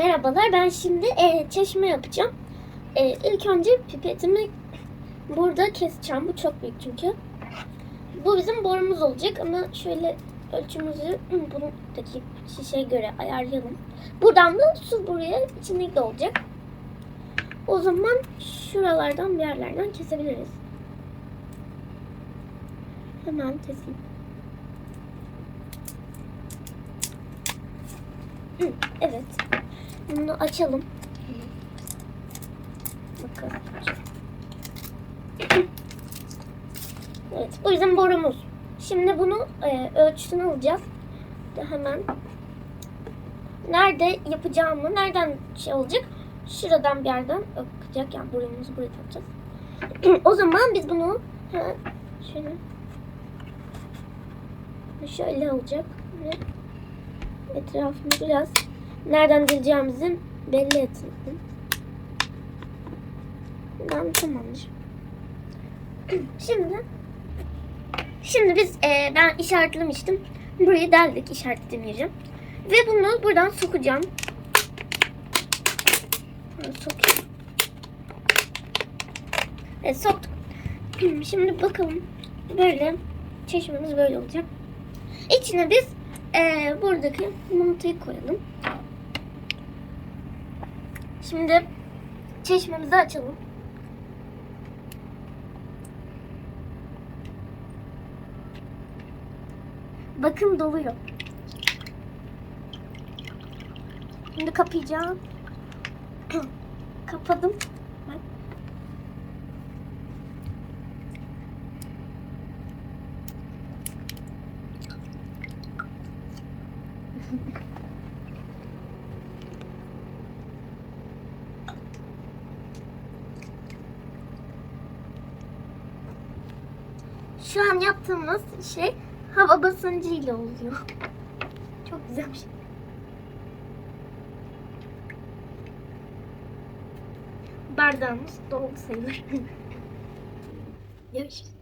Merhabalar, ben şimdi e, çeşme yapacağım. E, ilk önce pipetimi burada keseceğim. Bu çok büyük çünkü. Bu bizim borumuz olacak ama şöyle ölçümüzü buradaki şişeye göre ayarlayalım. Buradan da su buraya içinde de olacak. O zaman şuralardan bir yerlerden kesebiliriz. Hemen keseyim. Evet. Bunu açalım. Bakın. Evet, bu bizim borumuz. Şimdi bunu e, ölçüsünü alacağız. De hemen nerede yapacağımı, nereden şey olacak? Şuradan bir yerden akacak. Yani borumuzu buraya takacağız. o zaman biz bunu hemen şöyle şöyle olacak. Etrafını biraz nereden gireceğimizi belli etsin. Ben tamamdır. Şimdi şimdi biz e, ben işaretlemiştim. Burayı deldik işaretledim yeri. Ve bunu buradan sokacağım. Sokayım. Evet soktuk. Şimdi bakalım. Böyle çeşmemiz böyle olacak. İçine biz e, buradaki mantıyı koyalım. Şimdi çeşmemizi açalım. Bakın doluyor. Şimdi kapayacağım. Kapadım. Bak. Şu an yaptığımız şey hava basıncı oluyor. Çok güzel bir şey. Bardağımız doldu sayılır. Görüşürüz.